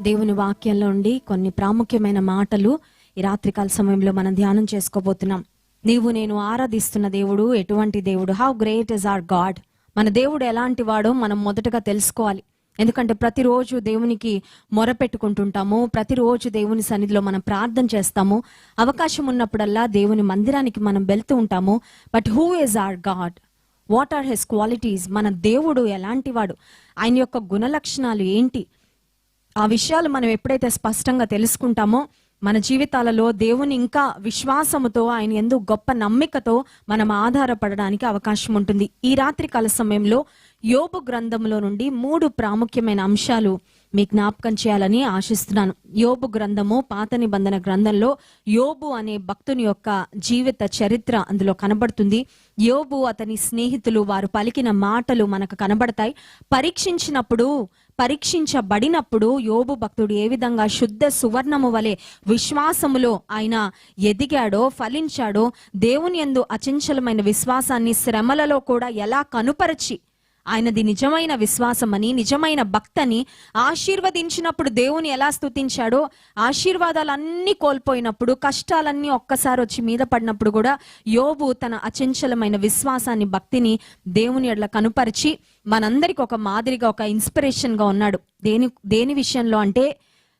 దేవుని వాక్యంలో ఉండి కొన్ని ప్రాముఖ్యమైన మాటలు ఈ రాత్రికాల సమయంలో మనం ధ్యానం చేసుకోబోతున్నాం. నీవు నేను ఆరాధిస్తున్న దేవుడు ఎటువంటి దేవుడు? How great is our God మన దేవుడు ఎలాంటి వాడో మనం మొదటగా తెలుసుకోవాలి. ఎందుకంటే ప్రతిరోజు దేవునికి మొరపెట్టుకుంటుంటాము ప్రతిరోజు దేవుని సన్నిధిలో మనం ప్రార్థన చేస్తాము. అవకాశం ఉన్నప్పుడల్లా దేవుని మందిరానికి మనం వెళ్తూ ఉంటాము. But who is our God what are his qualities మన దేవుడు ఎలాంటి వాడు? ఆయన యొక్క గుణలక్షణాలు ఏంటి? ఆ విషయాలు మనం ఎప్పుడైతే స్పష్టంగా తెలుసుకుంటామో మన జీవితాలలో దేవుని ఇంకా విశ్వాసముతో ఆయన ఎందు గొప్ప నమ్మికతో మనం ఆధారపడడానికి అవకాశం ఉంటుంది. ఈ రాత్రి కాల సమయంలో యోబు గ్రంథంలో నుండి మూడు ప్రాముఖ్యమైన అంశాలు మీ జ్ఞాపకం చేయాలని ఆశిస్తున్నాను. యోబు గ్రంథము పాత నిబంధన గ్రంథంలో యోబు అనే భక్తుని యొక్క జీవిత చరిత్ర అందులో కనబడుతుంది. యోబు అతని స్నేహితులు వారు పలికిన మాటలు మనకు కనబడతాయి. పరీక్షించినప్పుడు పరీక్షించబడినప్పుడు యోబు భక్తుడు ఏ విధంగా శుద్ధ సువర్ణము వలె విశ్వాసములో ఆయన ఎదిగాడో ఫలించాడో దేవుని యందు అచంచలమైన విశ్వాసాన్ని శ్రమలలో కూడా ఎలా కనుపరచి ఆయనది నిజమైన విశ్వాసమని నిజమైన భక్తని ఆశీర్వదించినప్పుడు దేవుని ఎలా స్తుతించాడో ఆశీర్వాదాలన్నీ కోల్పోయినప్పుడు కష్టాలన్నీ ఒక్కసారి వచ్చి మీద పడినప్పుడు కూడా యోబు తన అచంచలమైన విశ్వాసాన్ని భక్తిని దేవుని ఎడ్ల కనుపరిచి మనందరికి ఒక మాదిరిగా ఒక ఇన్స్పిరేషన్గా ఉన్నాడు. దేని దేని విషయంలో అంటే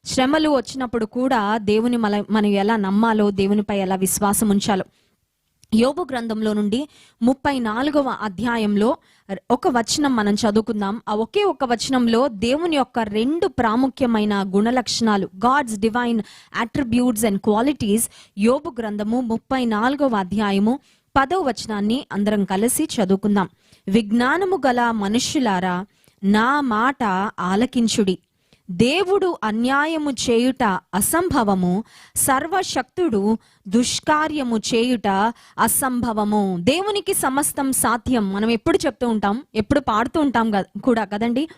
శ్రమలు వచ్చినప్పుడు కూడా దేవుని మన మనం ఎలా నమ్మాలో దేవునిపై ఎలా విశ్వాసం ఉంచాలో. యోబు గ్రంథంలో నుండి ముప్పై నాలుగవ అధ్యాయంలో ఒక వచనం మనం చదువుకుందాం. ఆ ఒకే ఒక వచనంలో దేవుని యొక్క రెండు ప్రాముఖ్యమైన గుణలక్షణాలు God's divine attributes and qualities యోబు గ్రంథము ముప్పై నాలుగవ అధ్యాయము పదవ వచనాన్ని అందరం కలిసి చదువుకుందాం. విజ్ఞానము గల మనుష్యులారా నా మాట ఆలకించుడి. దేవుడు అన్యాయము చేయుట అసంభవము సర్వశక్తుడు దుష్కార్యము చేయుట అసంభవము. దేవునికి సమస్తం సాధ్యం. మనం ఎప్పుడు చెప్తూ ఉంటాం ఎప్పుడు పాడుతూ ఉంటాం కూడా కదండి?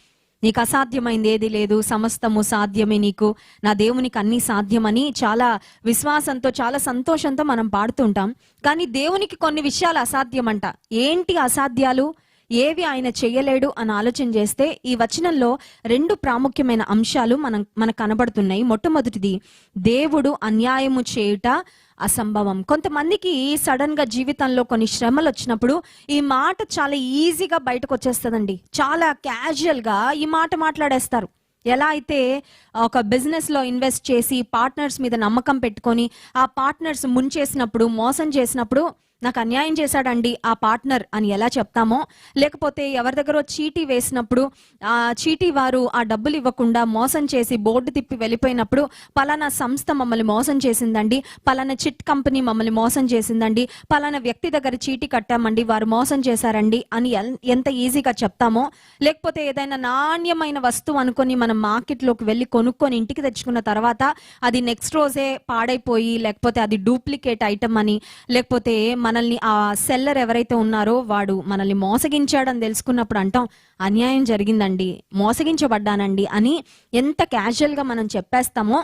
నీకు అసాధ్యమైంది ఏది లేదు సమస్తము సాధ్యమే నీకు. నా దేవునికి అన్ని సాధ్యమని చాలా విశ్వాసంతో చాలా సంతోషంతో మనం పాడుతూ ఉంటాం. కానీ దేవునికి కొన్ని విషయాలు అసాధ్యమంట. ఏంటి అసాధ్యాలు? ఏవి ఆయన చేయలేడు అని ఆలోచన చేస్తే ఈ వచనంలో రెండు ప్రాముఖ్యమైన అంశాలు మనం మనకు కనబడుతున్నాయి. మొట్టమొదటిది దేవుడు అన్యాయము చేయుట అసంభవం. కొంతమందికి సడన్గా జీవితంలో కొన్ని శ్రమలు వచ్చినప్పుడు ఈ మాట చాలా ఈజీగా బయటకు వచ్చేస్తుందండి. చాలా క్యాజువల్గా ఈ మాట మాట్లాడేస్తారు. ఎలా అయితే ఒక బిజినెస్లో ఇన్వెస్ట్ చేసి పార్ట్నర్స్ మీద నమ్మకం పెట్టుకొని ఆ పార్ట్నర్స్ ముంచేసినప్పుడు మోసం చేసినప్పుడు నాకు అన్యాయం చేశాడండి ఆ పార్ట్నర్ అని ఎలా చెప్తామో? లేకపోతే ఎవరి దగ్గర చీటీ వేసినప్పుడు ఆ చీటీ వారు ఆ డబ్బులు ఇవ్వకుండా మోసం చేసి బోర్డు తిప్పి వెళ్ళిపోయినప్పుడు పలానా సంస్థ మమ్మల్ని మోసం చేసిందండి పలానా చిట్ కంపెనీ మమ్మల్ని మోసం చేసిందండి పలానా వ్యక్తి దగ్గర చీటీ కట్టామండి వారు మోసం చేశారండి అని ఎంత ఈజీగా చెప్తామో? లేకపోతే ఏదైనా నాణ్యమైన వస్తువు అనుకొని మనం మార్కెట్లోకి వెళ్ళి కొనుక్కొని ఇంటికి తెచ్చుకున్న తర్వాత అది నెక్స్ట్ రోజే పాడైపోయి లేకపోతే అది డూప్లికేట్ ఐటమ్ అని లేకపోతే మనల్ని ఆ సెల్లర్ ఎవరైతే ఉన్నారో వాడు మనల్ని మోసగించాడని తెలుసుకున్నప్పుడు అంటాం అన్యాయం జరిగిందండి మోసగించబడ్డానండి అని ఎంత క్యాజువల్గా గా మనం చెప్పేస్తామో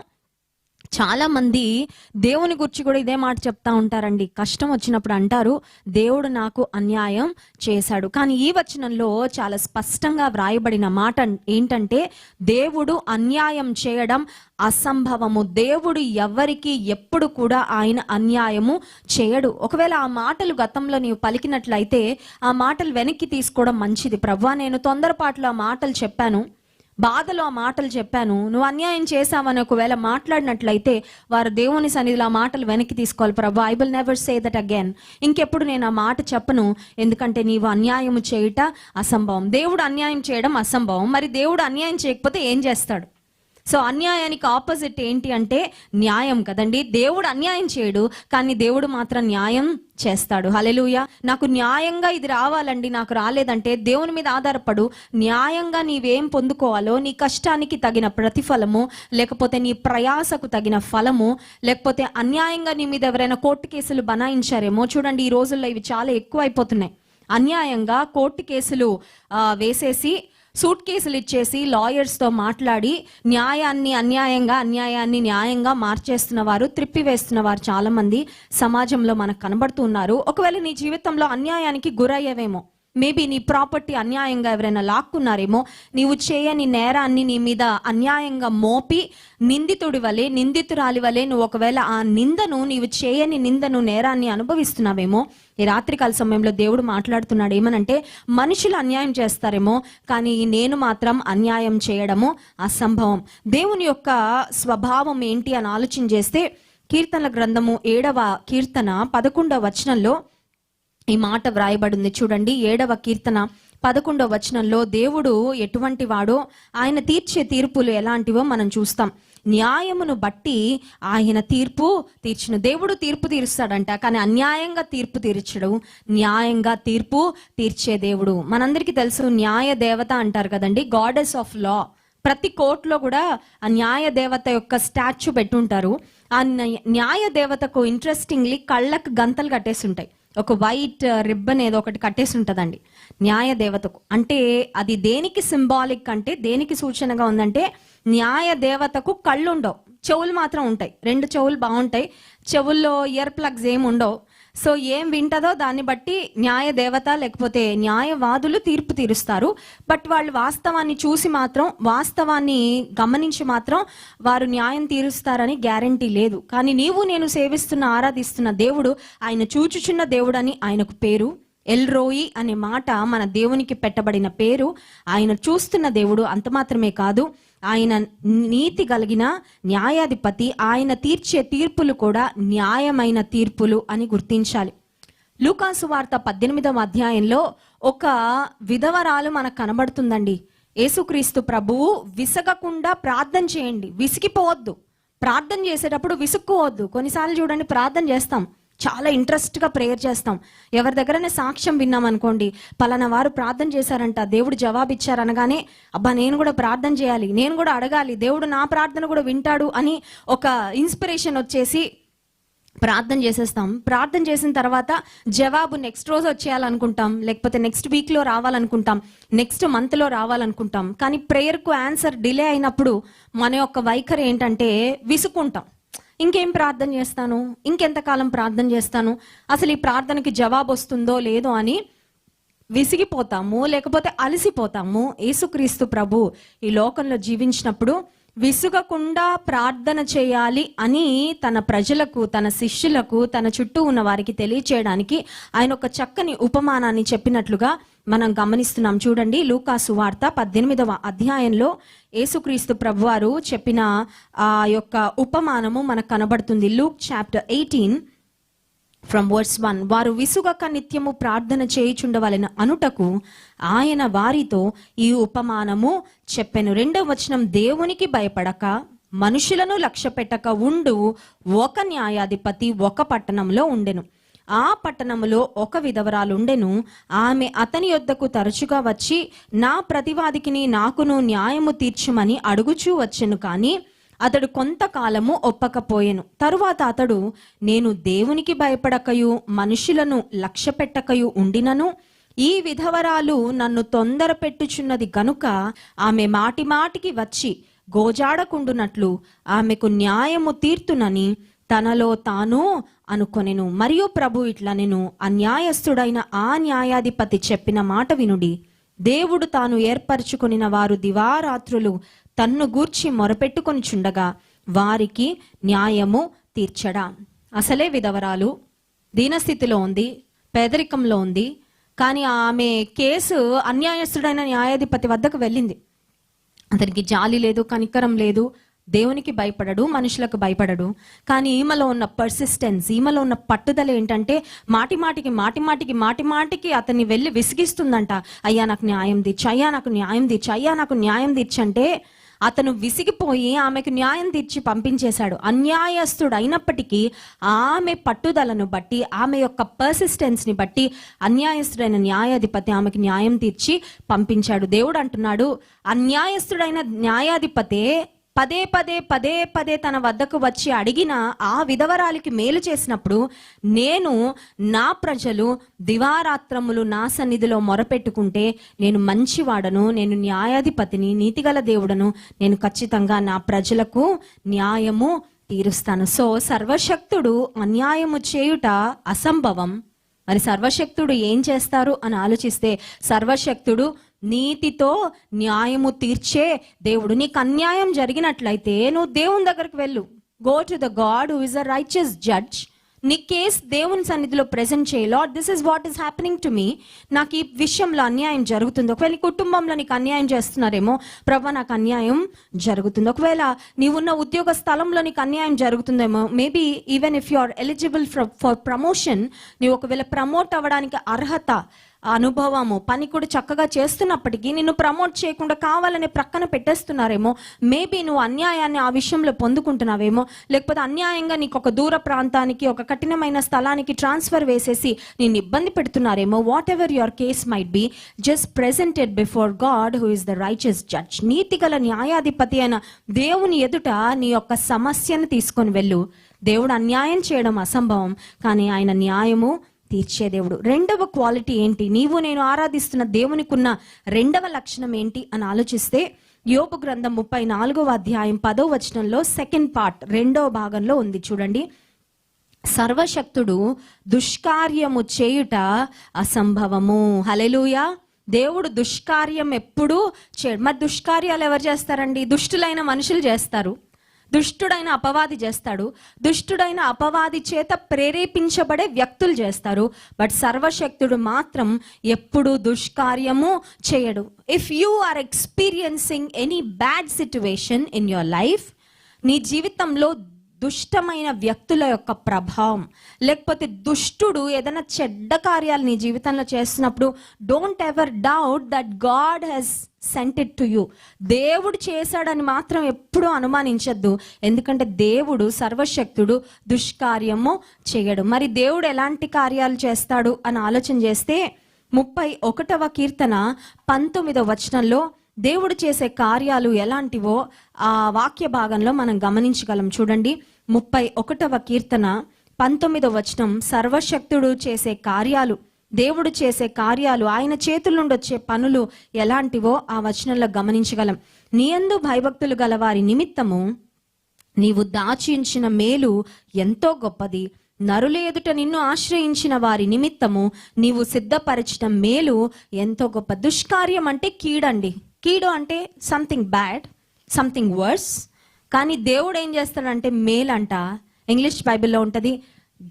చాలా మంది దేవుని గురించి కూడా ఇదే మాట చెప్తా ఉంటారండి. కష్టం వచ్చినప్పుడు అంటారు దేవుడు నాకు అన్యాయం చేశాడు. కానీ ఈ వచనంలో చాలా స్పష్టంగా వ్రాయబడిన మాట ఏంటంటే దేవుడు అన్యాయం చేయడం అసంభవము. దేవుడు ఎవరికి ఎప్పుడు కూడా ఆయన అన్యాయము చేయడు. ఒకవేళ ఆ మాటలు గతంలో నీవు పలికినట్లయితే ఆ మాటలు వెనక్కి తీసుకోవడం మంచిది. ప్రవ్వా నేను తొందరపాటులో ఆ మాటలు చెప్పాను. బాధలో ఆ మాటలు చెప్పాను. నువ్వు అన్యాయం చేశావని ఒకవేళ మాట్లాడినట్లయితే వారు దేవుని సన్నిధిలో ఆ మాటలు వెనక్కి తీసుకోవాలి. ప్రభు I will never say that again ఇంకెప్పుడు నేను ఆ మాట చెప్పను. ఎందుకంటే నీవు అన్యాయం చేయుట అసంభవం. దేవుడు అన్యాయం చేయడం అసంభవం. మరి దేవుడు అన్యాయం చేయకపోతే ఏం చేస్తాడు? సో అన్యాయానికి ఆపోజిట్ ఏంటి అంటే న్యాయం కదండి. దేవుడు అన్యాయం చేయడు కానీ దేవుడు మాత్రం న్యాయం చేస్తాడు. హలెలుయ నాకు న్యాయంగా ఇది రావాలండి నాకు రాలేదంటే దేవుని మీద ఆధారపడు న్యాయంగా నీవేం పొందుకోవాలో నీ కష్టానికి తగిన ప్రతిఫలము లేకపోతే నీ ప్రయాసకు తగిన ఫలము లేకపోతే అన్యాయంగా నీ మీద ఎవరైనా కోర్టు కేసులు బనాయించారేమో చూడండి ఈ రోజుల్లో ఇవి చాలా ఎక్కువ అయిపోతున్నాయి అన్యాయంగా కోర్టు కేసులు వేసేసి సూట్ కేసులు ఇచ్చేసి లాయర్స్తో మాట్లాడి న్యాయాన్ని అన్యాయంగా అన్యాయాన్ని న్యాయంగా మార్చేస్తున్న వారు త్రిప్పివేస్తున్న వారు చాలామంది సమాజంలో మనకు కనబడుతున్నారు ఒకవేళ నీ జీవితంలో అన్యాయానికి గురయ్యేవేమో. మేబీ నీ ప్రాపర్టీ అన్యాయంగా ఎవరైనా లాక్కున్నారేమో నీవు చేయని నేరాన్ని నీ మీద అన్యాయంగా మోపి నిందితుడి వలె నిందితురాలి వలె నువ్వు ఒకవేళ ఆ నిందను నీవు చేయని నిందను నేరాన్ని అనుభవిస్తున్నావేమో ఈ రాత్రికాల సమయంలో దేవుడు మాట్లాడుతున్నాడు ఏమనంటే మనుషులు అన్యాయం చేస్తారేమో కానీ నేను మాత్రం అన్యాయం చేయడము అసంభవం. దేవుని యొక్క స్వభావం ఏంటి అని ఆలోచన చేస్తే కీర్తనల గ్రంథము ఏడవ కీర్తన పదకొండవ వచనంలో ఈ మాట వ్రాయబడింది. చూడండి ఏడవ కీర్తన పదకొండవ వచనంలో దేవుడు ఎటువంటి వాడో ఆయన తీర్చే తీర్పులు ఎలాంటివో మనం చూస్తాం. న్యాయమును బట్టి ఆయన తీర్పు తీర్చును. దేవుడు తీర్పు తీరుస్తాడంట కానీ అన్యాయంగా తీర్పు తీర్చడు. న్యాయంగా తీర్పు తీర్చే దేవుడు. మనందరికీ తెలుసు న్యాయ దేవత అంటారు కదండి గాడెస్ ఆఫ్ లా. ప్రతి కోర్టులో కూడా ఆ న్యాయ దేవత యొక్క స్టాచ్యూ పెట్టుంటారు. ఆ న్యాయ- న్యాయ దేవతకు ఇంట్రెస్టింగ్లీ కళ్ళకు గంతలు కట్టేసి ఉంటాయి. ఒక వైట్ రిబ్బన్ uh, ఏదో ఒకటి కట్టేసి ఉంటుందండి న్యాయ దేవతకు. అంటే అది దేనికి సింబాలిక్ అంటే దేనికి సూచనగా ఉందంటే న్యాయ దేవతకు కళ్ళు ఉండవు చెవులు మాత్రం ఉంటాయి. రెండు చెవులు బాగుంటాయి చెవుల్లో ఇయర్ ప్లగ్స్ ఏమి ఉండవు సో ఏం వింటదో దాన్ని బట్టి న్యాయ దేవత లేకపోతే న్యాయవాదులు తీర్పు తీరుస్తారు. బట్ వాళ్ళు వాస్తవాన్ని చూసి మాత్రం వాస్తవాన్ని గమనించి మాత్రం వారు న్యాయం తీరుస్తారని గ్యారంటీ లేదు. కానీ నీవు నేను సేవిస్తున్న ఆరాధిస్తున్న దేవుడు ఆయన చూచుచున్న దేవుడని ఆయనకు పేరు. ఎల్ రోయి అనే మాట మన దేవునికి పెట్టబడిన పేరు. ఆయన చూస్తున్న దేవుడు అంత మాత్రమే కాదు. ఆయన నీతి కలిగిన న్యాయాధిపతి ఆయన తీర్చే తీర్పులు కూడా న్యాయమైన తీర్పులు అని గుర్తించాలి. లూకాసు వార్త పద్దెనిమిదవ అధ్యాయంలో ఒక విధవరాలు మనకు కనబడుతుందండి. యేసుక్రీస్తు ప్రభువు విసగకుండా ప్రార్థన చేయండి. విసిగిపోవద్దు. ప్రార్థన చేసేటప్పుడు విసుక్కోవద్దు. కొన్నిసార్లు చూడండి ప్రార్థన చేస్తాం. చాలా ఇంట్రెస్ట్గా ప్రేయర్ చేస్తాం. ఎవరి దగ్గరనే సాక్ష్యం విన్నాం అనుకోండి పలానా వారు ప్రార్థన చేశారంట దేవుడు జవాబు ఇచ్చారనగానే అబ్బా నేను కూడా ప్రార్థన చేయాలి నేను కూడా అడగాలి దేవుడు నా ప్రార్థన కూడా వింటాడు అని ఒక ఇన్స్పిరేషన్ వచ్చేసి ప్రార్థన చేసేస్తాం. ప్రార్థన చేసిన తర్వాత జవాబు నెక్స్ట్ రోజు వచ్చేయాలనుకుంటాం లేకపోతే నెక్స్ట్ వీక్లో రావాలనుకుంటాం నెక్స్ట్ మంత్లో రావాలనుకుంటాం. కానీ ప్రేయర్కు ఆన్సర్ డిలే అయినప్పుడు మన యొక్క వైఖరి ఏంటంటే విసుకుంటాం ఇంకేం ప్రార్థన చేస్తాను? ఇంకెంతకాలం ప్రార్థన చేస్తాను? అసలు ఈ ప్రార్థనకి జవాబు వస్తుందో లేదో అని విసిగిపోతాము లేకపోతే అలసిపోతాము. యేసుక్రీస్తు ప్రభు ఈ లోకంలో జీవించినప్పుడు విసుగకుండా ప్రార్థన చేయాలి అని తన ప్రజలకు తన శిష్యులకు తన చుట్టూ ఉన్న వారికి తెలియచేయడానికి ఆయన ఒక చక్కని ఉపమానాన్ని చెప్పినట్లుగా మనం గమనిస్తున్నాం. చూడండి లూకాసు వార్త పద్దెనిమిదవ అధ్యాయంలో యేసుక్రీస్తు ప్రభువారు చెప్పిన ఆ యొక్క ఉపమానము మనకు కనబడుతుంది. Luke chapter eighteen from words one వారు విసుగక నిత్యము ప్రార్థన చేయుచుండవలెన అనుటకు ఆయన వారితో ఈ ఉపమానము చెప్పెను. రెండవ వచనం దేవునికి భయపడక మనుషులను లక్ష్య పెట్టక ఉండు ఒక న్యాయాధిపతి ఒక పట్టణంలో ఉండెను. ఆ పట్టణములో ఒక విధవరాలుండెను. ఆమె అతని యొద్దకు తరచుగా వచ్చి నా ప్రతివాదికిని నాకును న్యాయము తీర్చుమని అడుగుచూ వచ్చెను కానీ అతడు కొంతకాలము ఒప్పకపోయెను. తరువాత అతడు నేను దేవునికి భయపడకయు మనుషులను లక్ష్య పెట్టకయు ఉండినను. ఈ విధవరాలు నన్ను తొందర పెట్టుచున్నది గనుక ఆమె మాటి మాటికి వచ్చి గోజాడకుండునట్లు ఆమెకు న్యాయము తీర్తునని తనలో తాను అనుకొనెను. మరియు ప్రభు ఇట్లా నేను అన్యాయస్థుడైన ఆ న్యాయాధిపతి చెప్పిన మాట వినుడి. దేవుడు తాను ఏర్పరచుకొనిన వారు దివారాత్రులు తన్ను గూర్చి మొరపెట్టుకొని చుండగా వారికి న్యాయము తీర్చడా. అసలే విధవరాలు దీనస్థితిలో ఉంది పేదరికంలో ఉంది కానీ ఆమె కేసు అన్యాయస్తుడైన న్యాయాధిపతి వద్దకు వెళ్ళింది. అతనికి జాలి లేదు కనికరం లేదు దేవునికి భయపడడు మనుషులకు భయపడడు. కానీ ఈమెలో ఉన్న పర్సిస్టెన్స్ ఈమెలో ఉన్న పట్టుదల ఏంటంటే మాటి మాటికి మాటి మాటికి మాటి మాటికి అతన్ని వెళ్ళి విసిగిస్తుందంట. అయ్యా నాకు న్యాయం తీర్చి అయ్యా నాకు న్యాయం తీర్చి అయ్యా నాకు న్యాయం తీర్చంటే అతను విసిగిపోయి ఆమెకు న్యాయం తీర్చి పంపించేశాడు. అన్యాయస్తుడు అయినప్పటికీ ఆమె పట్టుదలను బట్టి ఆమె యొక్క పర్సిస్టెన్స్ని బట్టి అన్యాయస్తుడైన న్యాయాధిపతి ఆమెకు న్యాయం తీర్చి పంపించాడు. దేవుడు అంటున్నాడు అన్యాయస్తుడైన న్యాయాధిపతే పదే పదే పదే పదే తన వద్దకు వచ్చి అడిగిన ఆ విధవరాలికి మేలు చేసినప్పుడు నేను నా ప్రజలు దివారాత్రములు నా సన్నిధిలో మొరపెట్టుకుంటే నేను మంచివాడను నేను న్యాయాధిపతిని నీతిగల దేవుడను నేను ఖచ్చితంగా నా ప్రజలకు న్యాయము తీరుస్తాను. సో సర్వశక్తుడు అన్యాయము చేయుట అసంభవం. మరి సర్వశక్తుడు ఏం చేస్తారు అని ఆలోచిస్తే సర్వశక్తుడు నీతితో న్యాయము తీర్చే దేవుడు. నీకు అన్యాయం జరిగినట్లయితే నువ్వు దేవుని దగ్గరికి వెళ్ళు. Go to the God who is a righteous judge నీ కేస్ దేవుని సన్నిధిలో ప్రెజెంట్ చేయి. Lord this is what is happening to me నాకు ఈ విషయంలో అన్యాయం జరుగుతుంది. ఒకవేళ నీ కుటుంబంలో నీకు అన్యాయం చేస్తున్నారేమో ప్రభా నాకు అన్యాయం జరుగుతుంది. ఒకవేళ నీవున్న ఉద్యోగ స్థలంలో నీకు అన్యాయం జరుగుతుందేమో maybe even if you are eligible for promotion నీవు ఒకవేళ ప్రమోట్ అవ్వడానికి అర్హత అనుభవము పని కూడా చక్కగా చేస్తున్నప్పటికీ నిన్ను ప్రమోట్ చేయకుండా కావాలని ప్రక్కన పెట్టేస్తున్నారేమో. మేబీ నువ్వు అన్యాయాన్ని ఆ విషయంలో పొందుకుంటున్నావేమో. లేకపోతే అన్యాయంగా నీకు ఒక దూర ప్రాంతానికి ఒక కఠినమైన స్థలానికి ట్రాన్స్ఫర్ వేసేసి నేను ఇబ్బంది పెడుతున్నారేమో. Whatever your case might be just presented before God who is the righteous judge నీతిగల న్యాయాధిపతి అయిన దేవుని ఎదుట నీ యొక్క సమస్యను తీసుకొని వెళ్ళు. దేవుడు అన్యాయం చేయడం అసంభవం కానీ ఆయన న్యాయము తీర్చే దేవుడు రెండవ క్వాలిటీ ఏంటి? నీవు నేను ఆరాధిస్తున్న దేవునికున్న రెండవ లక్షణం ఏంటి అని ఆలోచిస్తే యోపు గ్రంథం ముప్పై నాలుగవ అధ్యాయం పదో వచనంలో సెకండ్ పార్ట్ రెండవ భాగంలో ఉంది. చూడండి. సర్వశక్తుడు దుష్కార్యము చేయుట అసంభవము. హలెలుయా దేవుడు దుష్కార్యం ఎప్పుడూ చేయడు మరి దుష్కార్యాలు ఎవరు చేస్తారండి? దుష్టులైన మనుషులు చేస్తారు. దుష్టుడైన అపవాది చేస్తాడు. దుష్టుడైన అపవాది చేత ప్రేరేపించబడే వ్యక్తులు చేస్తారు. బట్ సర్వశక్తుడు మాత్రం ఎప్పుడు దుష్కార్యము చేయడు. If you are experiencing any bad situation in your life నీ జీవితంలో దుష్టమైన వ్యక్తుల యొక్క ప్రభావం. లేకపోతే దుష్టుడు ఏదైనా చెడ్డ కార్యాలు నీ జీవితంలో చేస్తున్నప్పుడు don't ever doubt that God has sent it to you దేవుడు చేశాడని మాత్రం ఎప్పుడూ అనుమానించద్దు. ఎందుకంటే దేవుడు సర్వశక్తుడు దుష్కార్యము చేయడు. మరి దేవుడు ఎలాంటి కార్యాలు చేస్తాడు అని ఆలోచన చేస్తే ముప్పై ఒకటవ కీర్తన పంతొమ్మిదవ వచనంలో దేవుడు చేసే కార్యాలు ఎలాంటివో ఆ వాక్య భాగంలో మనం గమనించగలం. చూడండి ముప్పై ఒకటవ కీర్తన పంతొమ్మిదవ వచనం. సర్వశక్తుడు చేసే కార్యాలు దేవుడు చేసే కార్యాలు ఆయన చేతుల నుండి వచ్చే పనులు ఎలాంటివో ఆ వచనంలో గమనించగలం. నీయందు భయభక్తులు గల వారి నిమిత్తము నీవు దాచించిన మేలు ఎంతో గొప్పది. నరుల ఎదుట నిన్ను ఆశ్రయించిన వారి నిమిత్తము నీవు సిద్ధపరచిన మేలు ఎంతో గొప్ప. దుష్కార్యం అంటే కీడండి. కీడు అంటే సంథింగ్ బ్యాడ్ సంథింగ్ వర్స్ కానీ దేవుడు ఏం చేస్తాడంటే మేల్ అంట. ఇంగ్లీష్ బైబిల్లో ఉంటుంది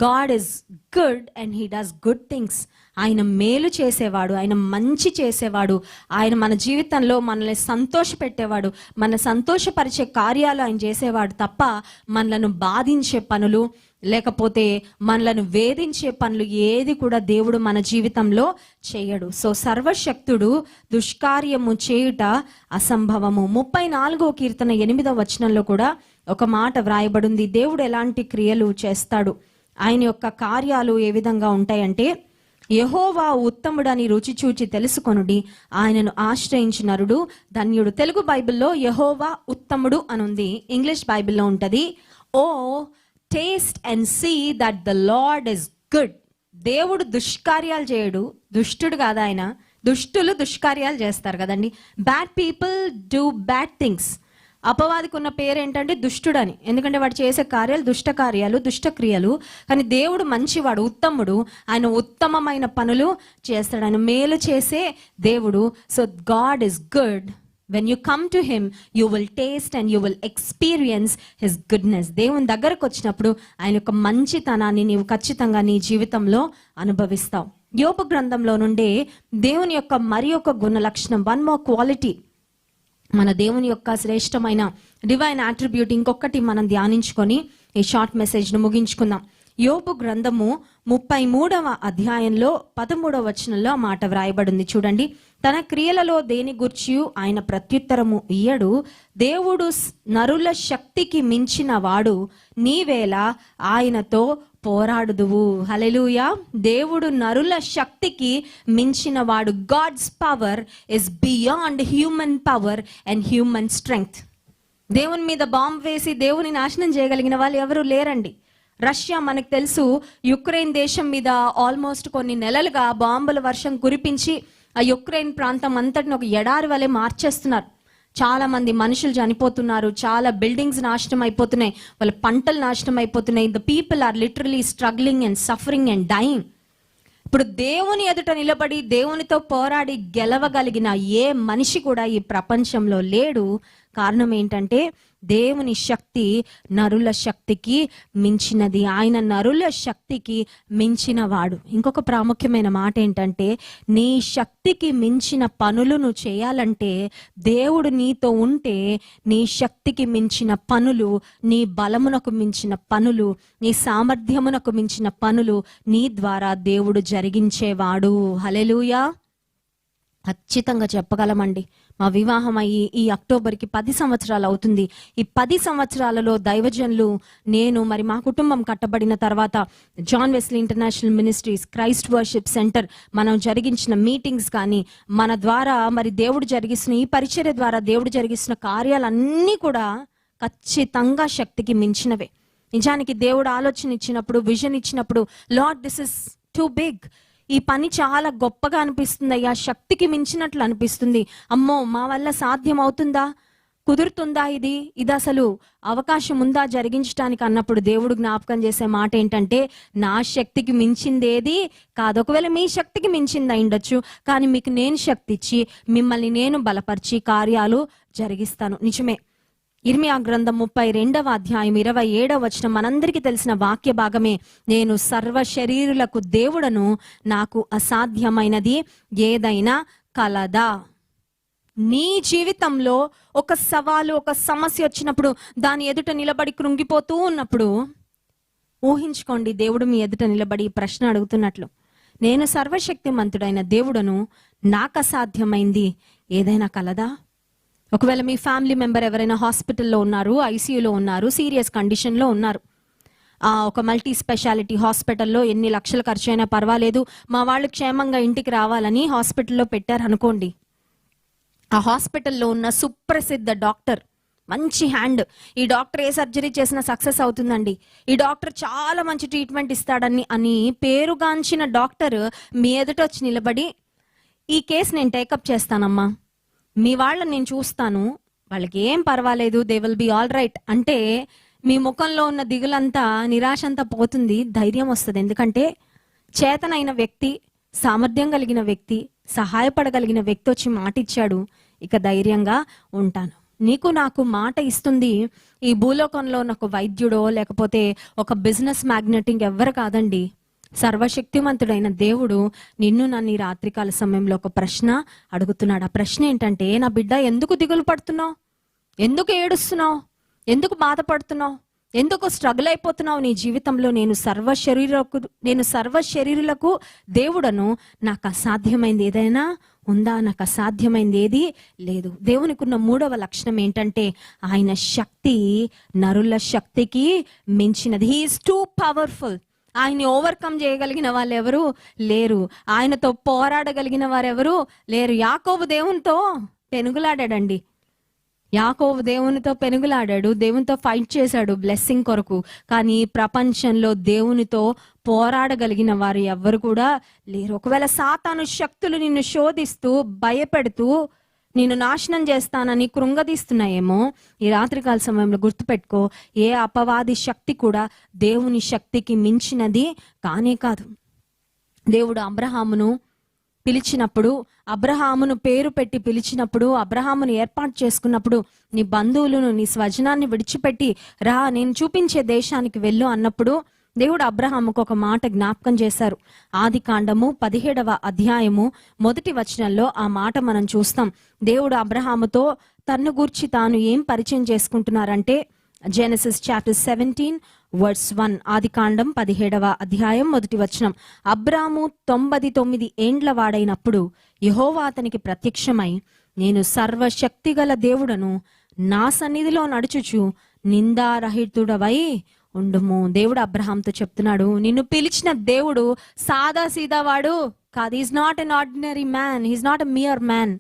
God is good and he does good things ఆయన మేలు చేసేవాడు ఆయన మంచి చేసేవాడు ఆయన మన జీవితంలో మనల్ని సంతోష పెట్టేవాడు మన సంతోషపరిచే కార్యాలు ఆయన చేసేవాడు తప్ప మనలను బాధించే పనులు లేకపోతే మనలను వేధించే పనులు ఏది కూడా దేవుడు మన జీవితంలో చేయడు. సో సర్వశక్తుడు దుష్కార్యము చేయుట అసంభవము. ముప్పై నాలుగో కీర్తన ఎనిమిదవ వచనంలో కూడా ఒక మాట వ్రాయబడింది. దేవుడు ఎలాంటి క్రియలు చేస్తాడు? ఆయన యొక్క కార్యాలు ఏ విధంగా ఉంటాయంటే యహోవా ఉత్తముడని రుచి చూచి తెలుసుకొనుడి. ఆయనను ఆశ్రయించి నరుడు ధన్యుడు. తెలుగు బైబిల్లో యహోవా ఉత్తముడు అని ఉంది ఇంగ్లీష్ బైబిల్లో ఉంటుంది ఓ taste and see that the Lord is good. దేవుడు దుష్కార్యాలు చేయడు. దుష్టుడు కాదు ఆయన. దుష్టులు దుష్కార్యాలు చేస్తారు కదండి. Bad people do bad things. అపవాదికి ఉన్న పేరు ఏంటంటే దుష్టుడని. ఎందుకంటే వాడు చేసే కార్యాలు దుష్ట కార్యాలు దుష్ట క్రియలు. కానీ దేవుడు మంచివాడు ఉత్తముడు. ఆయన ఉత్తమమైన పనులు చేస్తాడు. ఆయన మేలు చేసే దేవుడు. So God is good. When you come to him you will taste and you will experience his goodness దేవుని దగ్గరకు వచ్చినప్పుడు ఆయన యొక్క మంచితనాన్ని నీవు ఖచ్చితంగా నీ జీవితంలో అనుభవిస్తావు. యోప గ్రంథంలో నుండే దేవుని యొక్క మరి యొక్క గుణ లక్షణం వన్ మోర్ క్వాలిటీ మన దేవుని యొక్క శ్రేష్టమైన డివైన్ అట్రిబ్యూట్ ఇంకొకటి మనం ధ్యానించుకొని ఈ షార్ట్ మెసేజ్ను ముగించుకుందాం. యోపు గ్రంథము ముప్పై మూడవ అధ్యాయంలో పదమూడవ వచనంలో ఆ మాట వ్రాయబడింది. చూడండి. తన క్రియలలో దేని గుర్చి ఆయన ప్రత్యుత్తరము ఇయ్యడు. దేవుడు నరుల శక్తికి మించిన వాడు. నీవేళ ఆయనతో పోరాడుదువు. హలెలూయా దేవుడు నరుల శక్తికి మించిన వాడు God's power is beyond human power and human strength. దేవుని మీద బాంబ్ వేసి దేవుని నాశనం చేయగలిగిన వాళ్ళు ఎవరు లేరండి. రష్యా మనకు తెలుసు యుక్రెయిన్ దేశం మీద ఆల్మోస్ట్ కొన్ని నెలలుగా బాంబుల వర్షం కురిపించి ఆ యుక్రెయిన్ ప్రాంతం అంతటిని ఒక ఎడారి వలె మార్చేస్తున్నారు. చాలా మంది మనుషులు చనిపోతున్నారు. చాలా బిల్డింగ్స్ నాశనం అయిపోతున్నాయి. వాళ్ళ పంటలు నాశనం అయిపోతున్నాయి. The people are literally struggling and suffering and dying ఇప్పుడు దేవుని ఎదుట నిలబడి దేవునితో పోరాడి గెలవగలిగిన ఏ మనిషి కూడా ఈ ప్రపంచంలో లేడు. కారణం ఏంటంటే దేవుని శక్తి నరుల శక్తికి మించినది. ఆయన నరుల శక్తికి మించిన వాడు ఇంకొక ప్రాముఖ్యమైన మాట ఏంటంటే నీ శక్తికి మించిన పనులు నువ్వు చేయాలంటే దేవుడు నీతో ఉంటే నీ శక్తికి మించిన పనులు నీ బలమునకు మించిన పనులు నీ సామర్థ్యమునకు మించిన పనులు నీ ద్వారా దేవుడు జరిగించేవాడు. హలెలుయా ఖచ్చితంగా చెప్పగలమండి. మా వివాహం అయ్యి ఈ అక్టోబర్కి పది సంవత్సరాలు అవుతుంది. ఈ పది సంవత్సరాలలో దైవజనులు నేను మరి మా కుటుంబం కట్టబడిన తర్వాత John Wesley international ministries Christ worship centre మనం జరిగించిన మీటింగ్స్ కానీ మన ద్వారా మరి దేవుడు జరిగిస్తున్న ఈ పరిచర్య ద్వారా దేవుడు జరిగిస్తున్న కార్యాలన్నీ కూడా ఖచ్చితంగా శక్తికి మించినవే. నిజానికి దేవుడు ఆలోచన ఇచ్చినప్పుడు విజన్ ఇచ్చినప్పుడు Lord this is too big. ఈ పని చాలా గొప్పగా అనిపిస్తుంది అయ్యా శక్తికి మించినట్లు అనిపిస్తుంది. అమ్మో మా వల్ల సాధ్యం అవుతుందా కుదురుతుందా ఇది? ఇది అసలు అవకాశం ఉందా జరిగించడానికి అన్నప్పుడు దేవుడు జ్ఞాపకం చేసే మాట ఏంటంటే నా శక్తికి మించిందేది కాదు. ఒకవేళ మీ శక్తికి మించింది అయిండొచ్చు కానీ మీకు నేను శక్తి ఇచ్చి మిమ్మల్ని నేను బలపరిచి కార్యాలు జరిగిస్తాను. నిజమే. ఇర్మియా గ్రంథం ముప్పై రెండవ అధ్యాయం ఇరవై ఏడవ వచనం మనందరికీ తెలిసిన వాక్య భాగమే. నేను సర్వ శరీరులకు దేవుడను నాకు అసాధ్యమైనది ఏదైనా కలదా? నీ జీవితంలో ఒక సవాలు ఒక సమస్య వచ్చినప్పుడు దాని ఎదుట నిలబడి కృంగిపోతూ ఉన్నప్పుడు ఊహించుకోండి దేవుడు మీ ఎదుట నిలబడి ప్రశ్న అడుగుతున్నట్లు. నేను సర్వశక్తిమంతుడైన దేవుడను నాకు అసాధ్యమైంది ఏదైనా కలదా? ఒకవేళ మీ ఫ్యామిలీ మెంబర్ ఎవరైనా హాస్పిటల్లో ఉన్నారు ఐసీయూలో ఉన్నారు సీరియస్ కండిషన్లో ఉన్నారు. ఒక మల్టీ స్పెషాలిటీ హాస్పిటల్లో ఎన్ని లక్షలు ఖర్చు అయినా పర్వాలేదు. మా వాళ్ళు క్షేమంగా ఇంటికి రావాలని హాస్పిటల్లో పెట్టారు అనుకోండి. ఆ హాస్పిటల్లో ఉన్న సుప్రసిద్ధ డాక్టర్ మంచి హ్యాండ్. ఈ డాక్టర్ ఏ సర్జరీ చేసినా సక్సెస్ అవుతుందండి. ఈ డాక్టర్ చాలా మంచి ట్రీట్మెంట్ ఇస్తాడని అని పేరుగాంచిన డాక్టర్ మీ ఎదుట వచ్చి నిలబడి ఈ కేసు నేను టేకప్ చేస్తానమ్మా. మీ వాళ్ళని నేను చూస్తాను. వాళ్ళకి ఏం పర్వాలేదు they will be all right అంటే మీ ముఖంలో ఉన్న దిగులంతా నిరాశ అంతా పోతుంది ధైర్యం వస్తుంది. ఎందుకంటే చేతనైన వ్యక్తి సామర్థ్యం కలిగిన వ్యక్తి సహాయపడగలిగిన వ్యక్తి వచ్చి మాట ఇచ్చాడు ఇక ధైర్యంగా ఉంటాను. నీకు నాకు మాట ఇస్తుంది ఈ భూలోకంలో నాకు వైద్యుడో లేకపోతే ఒక బిజినెస్ మ్యాగ్నెటింగ్ ఎవ్వరు కాదండి. సర్వశక్తిమంతుడైన దేవుడు నిన్ను నన్ను ఈ రాత్రికాల సమయంలో ఒక ప్రశ్న అడుగుతున్నాడు. ఆ ప్రశ్న ఏంటంటే నా బిడ్డ ఎందుకు దిగులు పడుతున్నావు? ఎందుకు ఏడుస్తున్నావు? ఎందుకు బాధపడుతున్నావు? ఎందుకు స్ట్రగుల్ అయిపోతున్నావు? నీ జీవితంలో నేను సర్వ శరీరకు నేను సర్వ శరీరులకు దేవుడను. నాకు అసాధ్యమైంది ఏదైనా ఉందా? నాకు అసాధ్యమైంది ఏది లేదు. దేవునికి ఉన్న మూడవ లక్షణం ఏంటంటే ఆయన శక్తి నరుల శక్తికి మించినది. హీఈస్ టూ పవర్ఫుల్ ఆయన్ని ఓవర్కమ్ చేయగలిగిన వాళ్ళు ఎవరు లేరు. ఆయనతో పోరాడగలిగిన వారెవరు లేరు. యాకోబు దేవునితో పెనుగులాడాడండి. యాకోబు దేవునితో పెనుగులాడాడు. దేవునితో ఫైట్ చేశాడు బ్లెస్సింగ్ కొరకు. కానీ ప్రపంచంలో దేవునితో పోరాడగలిగిన వారు ఎవ్వరు కూడా లేరు. ఒకవేళ సాతాను శక్తులు నిన్ను శోధిస్తూ భయపెడుతూ నేను నాశనం చేస్తానని కృంగదీస్తున్నాయేమో. ఈ రాత్రికాల సమయంలో గుర్తుపెట్టుకో ఏ అపవాది శక్తి కూడా దేవుని శక్తికి మించినది కానే కాదు. దేవుడు అబ్రహామును పిలిచినప్పుడు అబ్రహామును పేరు పెట్టి పిలిచినప్పుడు అబ్రహామును ఏర్పాటు చేసుకున్నప్పుడు నీ బంధువులను నీ స్వజనాన్ని విడిచిపెట్టి రా నేను చూపించే దేశానికి వెళ్ళు అన్నప్పుడు దేవుడు అబ్రహాముకు ఒక మాట జ్ఞాపకం చేశారు. ఆది కాండము పదిహేడవ అధ్యాయము మొదటి వచనంలో ఆ మాట మనం చూస్తాం. దేవుడు అబ్రహాముతో తన్ను గూర్చి తాను ఏం పరిచయం చేసుకుంటున్నారంటే Genesis chapter seventeen words one ఆది కాండం పదిహేడవ అధ్యాయం మొదటి వచనం. అబ్రాము తొంభది తొమ్మిది ఏండ్ల వాడైనప్పుడు యహోవా అతనికి ప్రత్యక్షమై నేను సర్వశక్తిగల దేవుడను నా సన్నిధిలో నడుచుచు నిందారహితుడవై ఉండుము. దేవుడు అబ్రహాంతో చెప్తున్నాడు నిన్ను పిలిచిన దేవుడు సాదా సీదా వాడు కాదు. Is not an ordinary man is not a mere man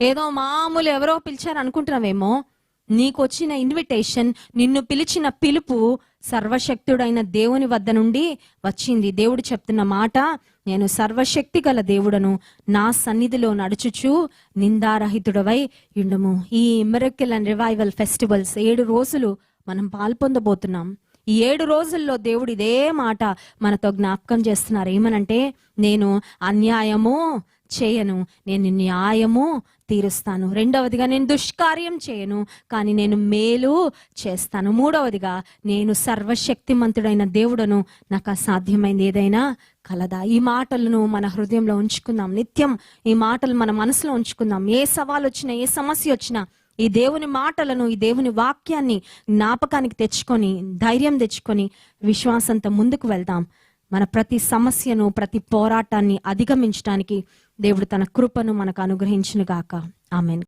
ఏదో మామూలు ఎవరో పిలిచారు అనుకుంటున్నావేమో. నీకు వచ్చిన ఇన్విటేషన్ నిన్ను పిలిచిన పిలుపు సర్వశక్తుడైన దేవుని వద్ద నుండి వచ్చింది. దేవుడు చెప్తున్న మాట నేను సర్వశక్తి గల దేవుడను నా సన్నిధిలో నడుచుచు నిందారహితుడవై ఉండుము. ఈ మిరకిల్ అండ్ రివైవల్ ఫెస్టివల్స్ ఏడు రోజులు మనం పాల్పొందబోతున్నాం. ఈ ఏడు రోజుల్లో దేవుడు ఇదే మాట మనతో జ్ఞాపకం చేస్తున్నారు. ఏమనంటే నేను అన్యాయము చేయను నేను న్యాయము తీరుస్తాను. రెండవదిగా నేను దుష్కార్యం చేయను కానీ నేను మేలు చేస్తాను. మూడవదిగా నేను సర్వశక్తిమంతుడైన దేవుడను నాకు అసాధ్యమైంది ఏదైనా కలదా. ఈ మాటలను మన హృదయంలో ఉంచుకుందాం. నిత్యం ఈ మాటలు మన మనసులో ఉంచుకుందాం. ఏ సవాల్ వచ్చినా ఏ సమస్య వచ్చినా ఈ దేవుని మాటలను ఈ దేవుని వాక్యాన్ని జ్ఞాపకానికి తెచ్చుకొని ధైర్యం తెచ్చుకొని విశ్వాసంతో ముందుకు వెళ్దాం. మన ప్రతి సమస్యను ప్రతి పోరాటాన్ని అధిగమించడానికి దేవుడు తన కృపను మనకు అనుగ్రహించును గాక ఆమెన్.